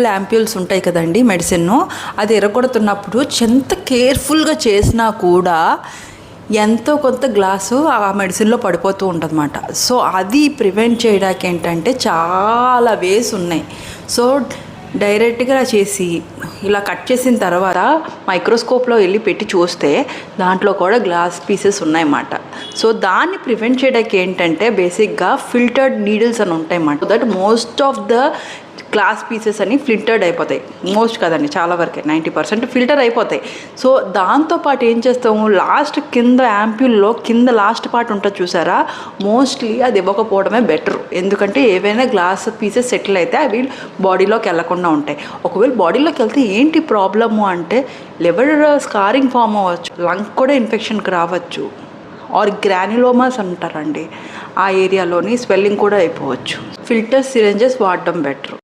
Medical ఉంటాయి కదండి medicine అది ఎరగొడుతున్నప్పుడు ఎంత కేర్ఫుల్గా చేసినా కూడా ఎంతో కొంత గ్లాసు ఆ మెడిసిన్లో పడిపోతూ ఉంటుందన్నమాట. సో అది ప్రివెంట్ చేయడానికి ఏంటంటే చాలా వేస్ ఉన్నాయి. సో డైరెక్ట్గా చేసి ఇలా కట్ చేసిన తర్వాత మైక్రోస్కోప్లో వెళ్ళి పెట్టి చూస్తే దాంట్లో కూడా గ్లాస్ పీసెస్ ఉన్నాయన్నమాట. సో దాన్ని ప్రివెంట్ చేయడానికి ఏంటంటే బేసిక్గా ఫిల్టర్డ్ నీడిల్స్ అని ఉంటాయన్నమాట. That most of the glass pieces అని ఫిల్టర్డ్ అయిపోతాయి. మోస్ట్ కదండి చాలా వరకే నైంటీ పర్సెంట్ ఫిల్టర్ అయిపోతాయి. సో దాంతోపాటు ఏం చేస్తాము? లాస్ట్ కింద యాంప్యూల్లో కింద లాస్ట్ పార్ట్ ఉంటుంది చూసారా? మోస్ట్లీ అది ఇవ్వకపోవడమే బెటర్ ఎందుకంటే ఏవైనా గ్లాస్ పీసెస్ సెటిల్ అయితే అవి బాడీలోకి వెళ్ళకుండా ఉంటాయి. ఒకవేళ బాడీలోకి వెళ్తే ఏంటి ప్రాబ్లము అంటే లివర్ స్కారింగ్ ఫామ్ అవ్వచ్చు లంగ్ కూడా ఇన్ఫెక్షన్కి రావచ్చు. ఆర్ గ్రాన్యులోమాస్ అంటారండి. ఆ ఏరియాలోని స్వెల్లింగ్ కూడా అయిపోవచ్చు. ఫిల్టర్ సిరెంజెస్ వాడడం బెటర్